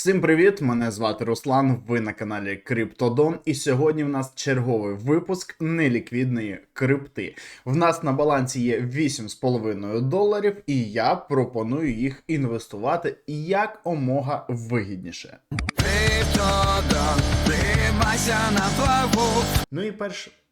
Всім привіт! Мене звати Руслан. Ви на каналі Криптодон. І сьогодні в нас черговий випуск неліквідної крипти. В нас на балансі є 8,5 доларів, і я пропоную їх інвестувати як омога вигідніше. Криптодон, тримайся на плаву. Ну і перш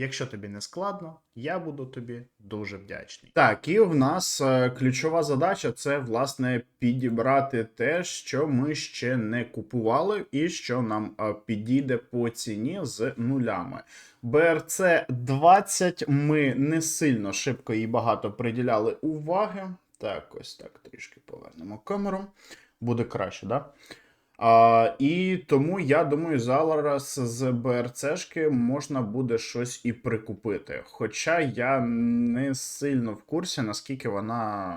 Якщо тобі не складно, я буду тобі дуже вдячний. Так, і в нас е, ключова задача це власне підібрати те, що ми ще не купували, і що нам е, підійде по ціні з нулями. БРЦ 20 ми не сильно шибко і багато приділяли уваги. Так, ось так трішки повернемо камеру. Буде краще, так? Да? А, і тому я думаю, зараз з БРЦшки можна буде щось і прикупити. Хоча я не сильно в курсі, наскільки вона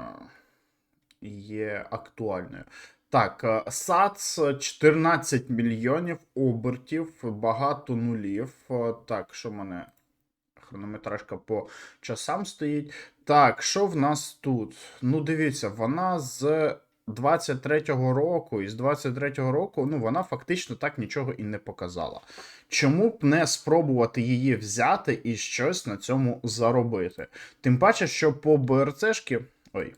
є актуальною. Так, е, САЦ 14 мільйонів обертів, багато нулів. Е, Так, що в мене хронометражка по часам стоїть. Так, що в нас тут? Ну, дивіться, вона з 23-го року, і з 23-го року, ну, вона фактично так нічого і не показала. Чому б не спробувати її взяти і щось на цьому заробити? Тим паче, що по БРЦшки. Ой.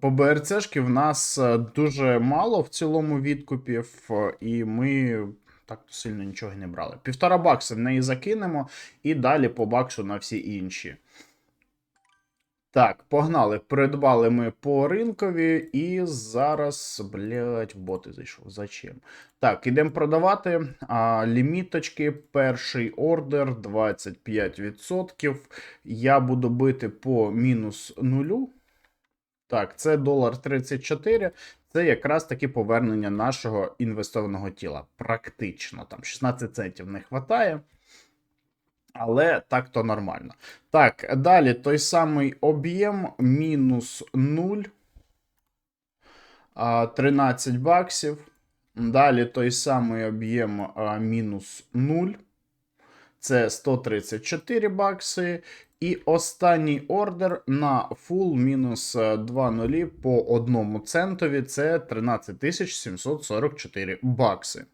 По БРЦшки в нас е, дуже мало в цілому відкупів, е, і ми так сильно нічого не брали. Півтора бакса в неї закинемо, і далі по баксу на всі інші. Так, погнали. Придбали ми по ринкові, і зараз, блядь, боти зайшов. Зачем? Так, ідемо продавати. А, ліміточки, перший ордер 25%. Я буду бити по мінус нулю. Так, це долар 34. Це якраз таки повернення нашого інвестованого тіла. Практично там 16 центів не вистачає. Але так то нормально. Так, далі той самий об'єм мінус 0. 13 баксів. Далі той самий об'єм мінус 0. Це 134 бакси. І останній ордер на full мінус 2 нулі по одному центові це 13 744 бакси.